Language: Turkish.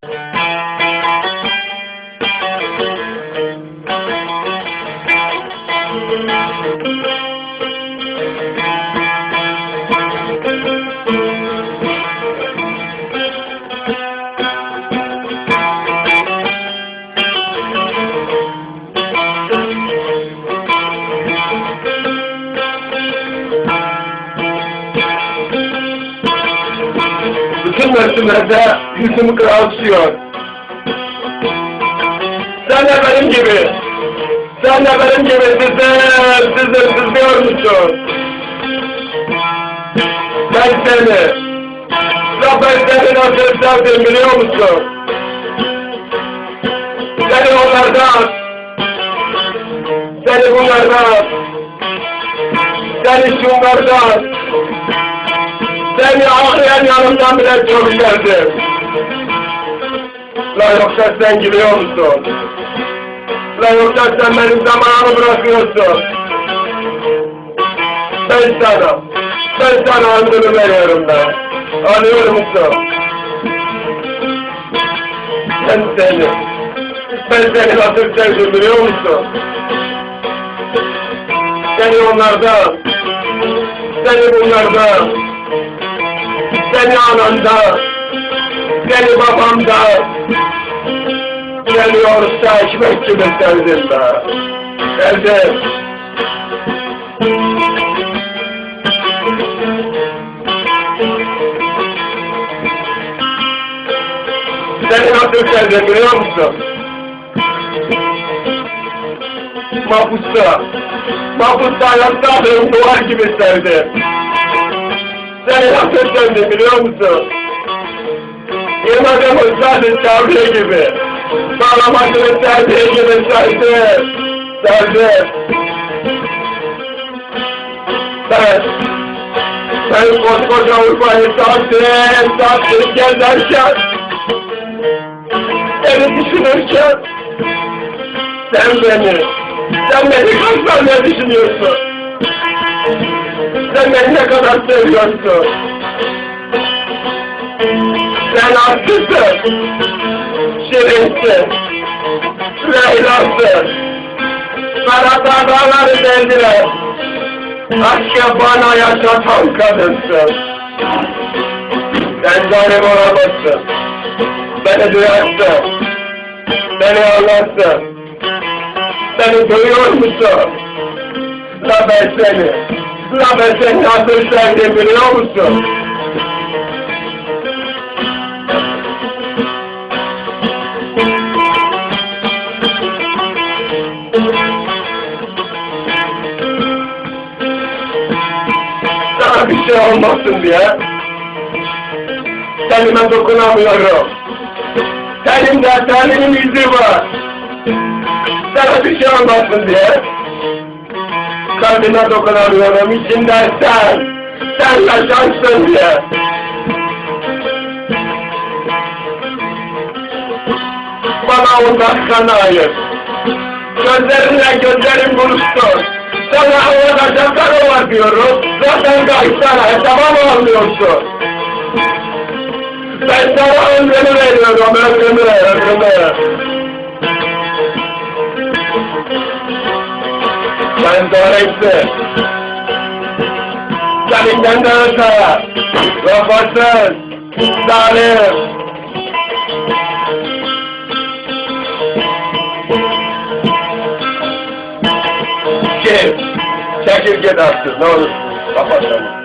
Thank you. Mevsimlerde yüzümü kıraltıyor. Sen de benim gibi, sen de benim gibi sizin, sizin, sızlıyor musun? Ben seni, ya ben seni nasıl sevdim biliyor musun? Seni onlardan, seni bunlardan, seni şunlardan, seni ağlayan yanımdan bile çok sevdim. La yoksa sen gidiyor musun? La yoksa sen benim zamanımı bırakıyorsun. Ben sana, ben sana ömrümü veriyorum ben. Anlıyor musun? Ben seni, ben seni nasıl sevdim biliyor musun? Seni onlardan, seni bunlardan, seni ananda, seni babamda, oruçta ekmek gibi sevdim be. Sevdim. Seni nasıl sevdim biliyor musun? Mahpusta, mahpusta yattığım duvar gibi sevdim. Seni nasıl sevdim biliyor musun? Yılmaz'ın sadece çavruyor gibi. Bağlamasını sevdiği gibi sevdi. Sevdi. Ben, ben koskoca Urfa'yı sattım, sattım gezerken, seni düşünürken, sen beni, sen beni kaç düşünüyorsun? Sen ne kadar seviyorsun? Sen haklısın. Şirinsin. Leyla'sın. Sana dağları deldiler. Aşkı bana yaşatan kadınsın. Sen zalim olamazsın. Beni duyarsın. Beni anlarsın. Beni duyuyor musun? La ben seni. Ben seni nasıl sevdim biliyor musun? Sana bir şey olmasın diye tenime dokunamıyorum. Tenimde teninin izi var. Sana bir şey olmasın diye kalbime dokunamıyorum. İçinde sen, sen yaşansın diye. Bana kana ayır. Gözlerinle gözlerim buluştu. Sana havada şakalı var diyorum. Zaten kaçsana hesaba mı almıyorsun? Ben sana ömrümü veriyorum, ömrümü, ömrümü. Doğruysa. Seninden de öte. Vefasız. Zalim. Çekil git artık ne olur. Kapatalım.